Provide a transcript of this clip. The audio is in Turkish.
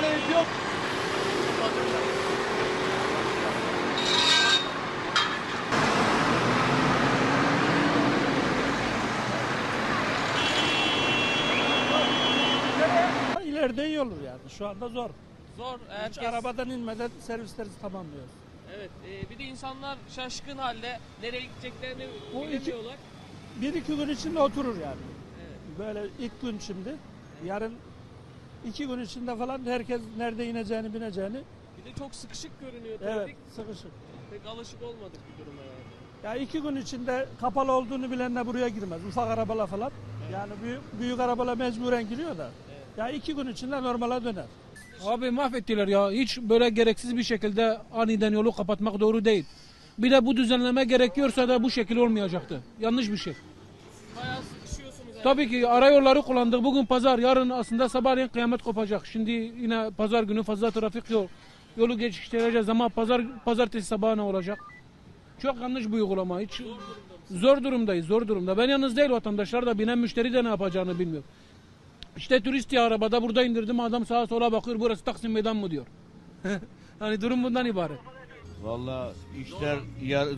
tane ip yok. İleride iyi olur yani. Şu anda zor. Zor. Hiç Herkes, arabadan inmeden servisleri tamamlıyoruz. Evet. e, bir de insanlar şaşkın halde nereye gideceklerini Bu iki- bilemiyorlar. Bir iki gün içinde oturur yani. Evet. Böyle ilk gün şimdi. Yarın iki gün içinde falan herkes nerede ineceğini bineceğini. Bir de çok sıkışık görünüyor Evet trafik. sıkışık. Pek alışık olmadık bir duruma yani. Ya iki gün içinde kapalı olduğunu bilenler buraya girmez. Ufak arabalar falan. Yani büyük, büyük arabalar mecburen giriyor da. Ya iki gün içinde normale döner. Abi mahvettiler ya. Hiç böyle gereksiz bir şekilde aniden yolu kapatmak doğru değil. Bir de bu düzenleme gerekiyorsa da bu şekil olmayacaktı. Yanlış bir şey. Tabii ki arayolları kullandık. Bugün pazar, yarın aslında sabahleyin kıyamet kopacak. Şimdi yine pazar günü fazla trafik yok. Yolu geçiştireceğiz ama pazar pazartesi sabahı ne olacak? Çok yanlış bu uygulama. Hiç zor durumdayız, zor durumda. Ben yalnız değil vatandaşlar da binen müşteri de ne yapacağını bilmiyor. İşte turist ya arabada burada indirdim adam sağa sola bakıyor burası Taksim Meydan mı diyor. hani durum bundan ibaret. Vallahi işler yar-